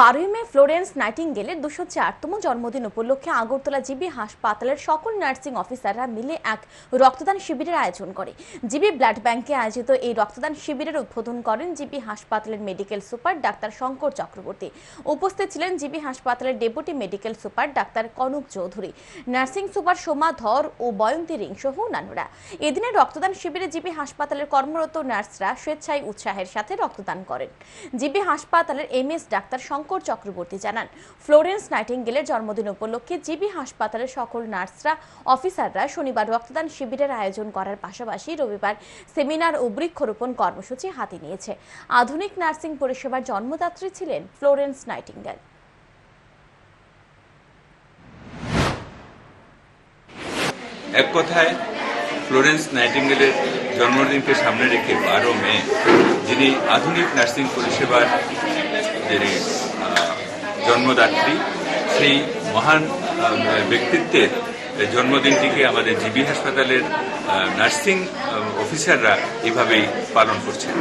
বারোই মে ফ্লোরেন্স নাইটিঙ্গেলের দুশো চারতম জন্মদিন উপলক্ষে আগরতলা জিবি হাসপাতালের সকল নার্সিং অফিসাররা মিলে এক রক্তদান শিবিরের আয়োজন করে। জিবি ব্লাড ব্যাংকে আয়োজিত এই রক্তদান শিবিরের উদ্বোধন করেন জিবি হাসপাতালের medical super doctor Shankar Chakraborty. উপস্থিত ছিলেন জিবি হাসপাতালের deputy medical super doctor Kanak Chowdhury. Nursing super Soma Dhar ও বয়ন্তী রিং সহ অন্যান্যরা। এদিনে রক্তদান শিবিরে জিবি হাসপাতালের কর্মরত নার্সরা স্বেচ্ছায় উৎসাহের সাথে রক্তদান করেন। জিবি হাসপাতালের এমএস ডাক্তার শঙ্কর চক্রবর্তী জানান, ফ্লোরেন্স নাইটিঙ্গেলের জন্মদিন উপলক্ষে জিবি হাসপাতালের সকল নার্সরা, অফিসাররা শনিবার রক্তদান শিবিরের আয়োজন করার পাশাপাশি রবিবার সেমিনার ও বৃক্ষরোপণ কর্মসূচি হাতে নিয়েছে। আধুনিক নার্সিং পরিষেবার জন্মদাত্রী ছিলেন ফ্লোরেন্স নাইটিঙ্গেল। এক কথায়, ফ্লোরেন্স নাইটিঙ্গেলের জন্মদিনকে সামনে রেখে বারো মে যিনি আধুনিক নার্সিং পরিষেবার যিনি জন্মদাত্রী সেই মহান ব্যক্তিত্বের জন্মদিনটিকে আমাদের জিবি হাসপাতালের নার্সিং অফিসাররা এভাবেই পালন করছেন।